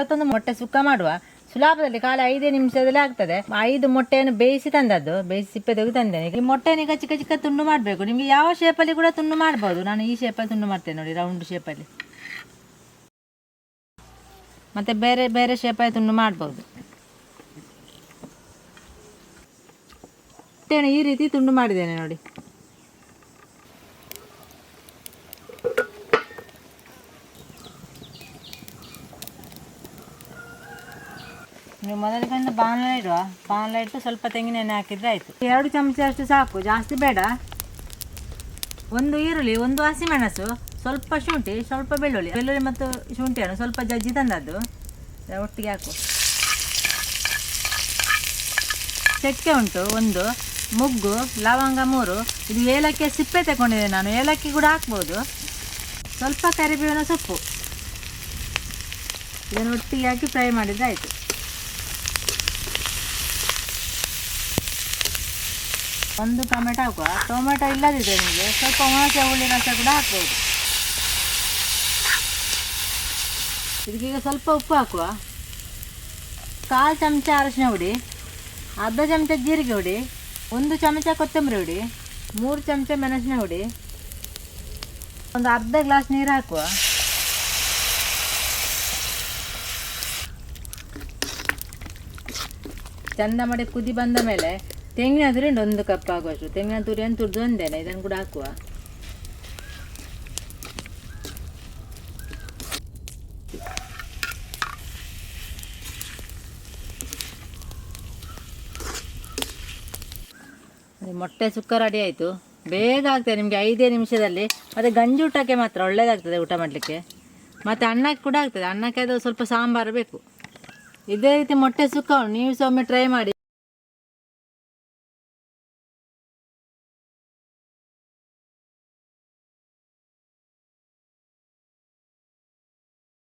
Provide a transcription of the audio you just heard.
ಇವತ್ತೊಂದು ಮೊಟ್ಟೆ ಸುಕ್ಕ ಮಾಡುವ. ಸುಲಾಭದಲ್ಲಿ ಕಾಲ ಐದೇ ನಿಮಿಷದಲ್ಲಿ ಆಗ್ತದೆ. ಐದು ಮೊಟ್ಟೆಯನ್ನು ಬೇಯಿಸಿ ತಂದದ್ದು. ಬೇಯಿಸಿ ಸಿಪ್ಪೆ ತೆಗೆದು ತಂದೇನೆ. ಈ ಮೊಟ್ಟೆನ ಈಗ ಚಿಕ್ಕ ಚಿಕ್ಕ ತುಂಡು ಮಾಡಬೇಕು. ನಿಮಗೆ ಯಾವ ಶೇಪಲ್ಲಿ ಕೂಡ ತುಂಡು ಮಾಡ್ಬೋದು. ನಾನು ಈ ಶೇಪಲ್ಲಿ ತುಂಡು ಮಾಡ್ತೇನೆ ನೋಡಿ ರೌಂಡ್ ಶೇಪಲ್ಲಿ ಮತ್ತೆ ಬೇರೆ ಬೇರೆ ಶೇಪಲ್ಲಿ ತುಂಡು ಮಾಡ್ಬೋದು. ಮೊಟ್ಟೆನ ಈ ರೀತಿ ತುಂಡು ಮಾಡಿದ್ದೇನೆ ನೋಡಿ. ನೀವು ಮೊದಲಿಗೊಂದು ಬಾಣಲೆ ಇಡುವ. ಬಾಣಲೆ ಇಟ್ಟು ಸ್ವಲ್ಪ ತೆಂಗಿನ ಎಣ್ಣೆ ಹಾಕಿದ್ರೆ ಆಯಿತು. ಎರಡು ಚಮಚ ಅಷ್ಟು ಸಾಕು. ಜಾಸ್ತಿ ಬೇಡ. ಒಂದು ಈರುಳ್ಳಿ, ಒಂದು ಹಸಿಮೆಣಸು, ಸ್ವಲ್ಪ ಶುಂಠಿ, ಸ್ವಲ್ಪ ಬೆಳ್ಳುಳ್ಳಿ. ಬೆಳ್ಳುಳ್ಳಿ ಮತ್ತು ಶುಂಠಿಯನ್ನು ಸ್ವಲ್ಪ ಜಜ್ಜಿ ತಂದದ್ದು. ಒಟ್ಟಿಗೆ ಹಾಕು. ಚಕ್ಕೆ ಉಂಟು, ಒಂದು. ಮುಗ್ಗು, ಲವಂಗ ಮೂರು. ಇದು ಏಲಕ್ಕಿಯ ಸಿಪ್ಪೆ ತಗೊಂಡಿದ್ದೆ ನಾನು. ಏಲಕ್ಕಿ ಕೂಡ ಹಾಕ್ಬೋದು. ಸ್ವಲ್ಪ ಕರಿಬೇವಿನ ಸೊಪ್ಪು. ಇದನ್ನು ಒಟ್ಟಿಗೆ ಹಾಕಿ ಫ್ರೈ ಮಾಡಿದ್ರೆ ಆಯಿತು. ಒಂದು ಟೊಮೆಟೊ ಹಾಕುವ. ಟೊಮೆಟೊ ಇಲ್ಲದಿದೆ ನಿಮಗೆ ಸ್ವಲ್ಪ ಹುಣಸೆ ಹುಳಿ ರಸ ಕೂಡ ಹಾಕ್ಬೋದು. ಇದಕ್ಕೀಗ ಸ್ವಲ್ಪ ಉಪ್ಪು ಹಾಕುವ. ಕಾಲು ಚಮಚ ಅರಶಿನ ಹುಡಿ, ಅರ್ಧ ಚಮಚ ಜೀರಿಗೆ ಹುಡಿ, ಒಂದು ಚಮಚ ಕೊತ್ತಂಬರಿ ಹುಡಿ, ಮೂರು ಚಮಚ ಮೆಣಸಿನ ಹುಡಿ, ಒಂದು ಅರ್ಧ ಗ್ಲಾಸ್ ನೀರು ಹಾಕುವ. ಚಂದ ಮಾಡಿ ಕುದಿ ಬಂದ ಮೇಲೆ ತೆಂಗಿನ ತುರಿ ಉಂಟು ಒಂದು ಕಪ್ ಆಗುವಷ್ಟು. ತೆಂಗಿನ ತುರಿಯನ್ನು ತುರಿದು ಒಂದೇನೆ ಇದನ್ನು ಕೂಡ ಹಾಕುವ. ಮೊಟ್ಟೆ ಸುಕ್ಕ ರೆಡಿ ಆಯಿತು. ಬೇಗ ಆಗ್ತದೆ, ನಿಮಗೆ ಐದೇ ನಿಮಿಷದಲ್ಲಿ. ಮತ್ತು ಗಂಜಿ ಊಟಕ್ಕೆ ಮಾತ್ರ ಒಳ್ಳೆಯದಾಗ್ತದೆ ಊಟ ಮಾಡಲಿಕ್ಕೆ. ಮತ್ತು ಅನ್ನಕ್ಕೆ ಕೂಡ ಆಗ್ತದೆ. ಅನ್ನಕ್ಕೆ ಅದು ಸ್ವಲ್ಪ ಸಾಂಬಾರು ಬೇಕು. ಇದೇ ರೀತಿ ಮೊಟ್ಟೆ ಸುಕ್ಕ ನೀವು ಸಹ ಒಮ್ಮೆ ಟ್ರೈ ಮಾಡಿ.